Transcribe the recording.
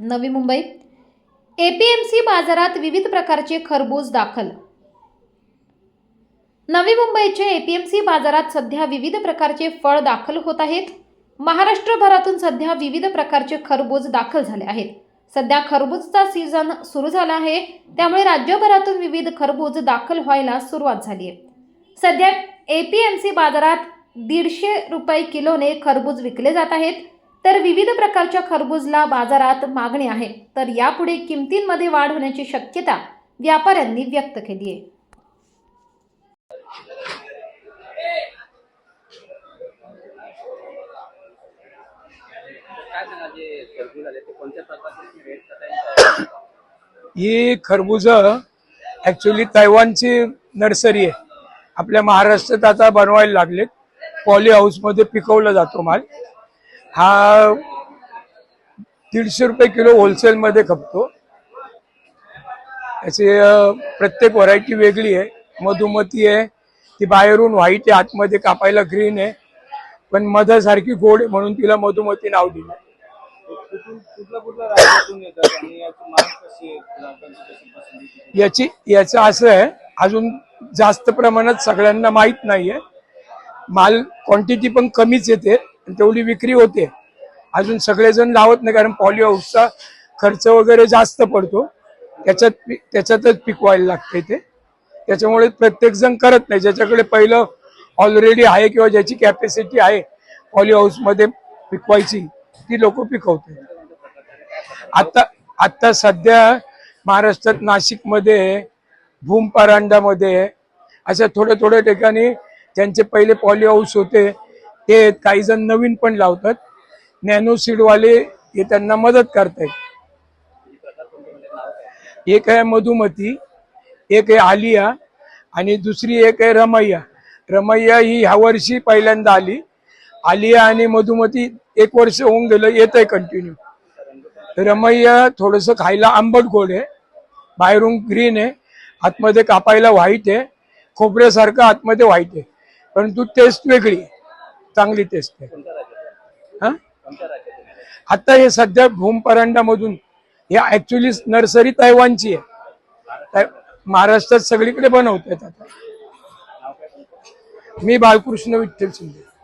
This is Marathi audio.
नवी मुंबई. एपीएमसी बाजारात विविध प्रकारचे खरबूज दाखल. नवी मुंबईच्या एपीएमसी बाजारात सध्या विविध प्रकारचे फळ दाखल होत आहेत. महाराष्ट्रभरातून सध्या विविध प्रकारचे खरबूज दाखल झाले आहेत. सध्या खरबूजचा सीझन सुरू झाला आहे. त्यामुळे राज्यभरातून विविध खरबूज दाखल व्हायला सुरुवात झाली आहे. सध्या एपीएमसी बाजारात दीडशे रुपये किलोने खरबूज विकले जात आहेत. तर विविध प्रकारच्या खरबूजला बाजारात मागणी आहे. तर यापुढे किमतींमध्ये वाढ होण्याची शक्यता व्यापाऱ्यांनी व्यक्त केली आहे. खरबूज ही खरबूज ऍक्च्युली तैवानची नर्सरी आहे. आपल्या महाराष्ट्रात आता बनवायला लागलेत. पॉली हाऊसमध्ये पिकवला जातो माल. हा दीडशे रुपये किलो होलसेल मध्ये खपतो. याचे प्रत्येक व्हरायटी वेगळी आहे. मधुमती आहे ती बाहेरून व्हाईट आहे आतमध्ये कापायला ग्रीन आहे. पण मधासारखी गोड आहे म्हणून तिला मधुमती नाव दिलं. याची याचं असं आहे अजून जास्त प्रमाणात सगळ्यांना माहीत नाहीये. माल क्वांटिटी पण कमीच येते. तेवढी विक्री होते. अजून सगळेजण लावत नाही कारण पॉली हाऊसचा खर्च वगैरे जास्त पडतो. त्याच्यात त्याच्यातच पिकवायला लागते ते. त्याच्यामुळे प्रत्येकजण करत नाही. ज्याच्याकडे पहिलं ऑलरेडी आहे किंवा ज्याची कॅपॅसिटी आहे पॉली हाऊसमध्ये पिकवायची ती लोक पिकवते आता आत्ता सध्या महाराष्ट्रात नाशिकमध्ये भूम परांडामध्ये अशा थोड्या थोड्या ठिकाणी त्यांचे पहिले पॉली हाऊस होते. ते काही जण नवीन पण लावतात. नॅनो सीडवाले हे त्यांना मदत करतायत. एक आहे मधुमती एक आहे आलिया आणि दुसरी एक आहे रमैया. रमैया ही ह्या वर्षी पहिल्यांदा आली. आलिया आणि मधुमती एक वर्ष होऊन गेलं येत आहे कंटिन्यू रमैया थोडस खायला आंबट गोड आहे. बाहेरून ग्रीन आहे. आतमध्ये कापायला व्हाईट आहे. खोबऱ्यासारखं आतमध्ये व्हाईट आहे. परंतु टेस्ट वेगळी आहे. चांगली टेस्ट आहे. हा? आता हे सध्या भूम परांडामधून हे ऍक्च्युली नर्सरी तैवानची आहे. महाराष्ट्रात सगळीकडे बनवतात आता. मी बाळकृष्ण विठ्ठल शिंदे.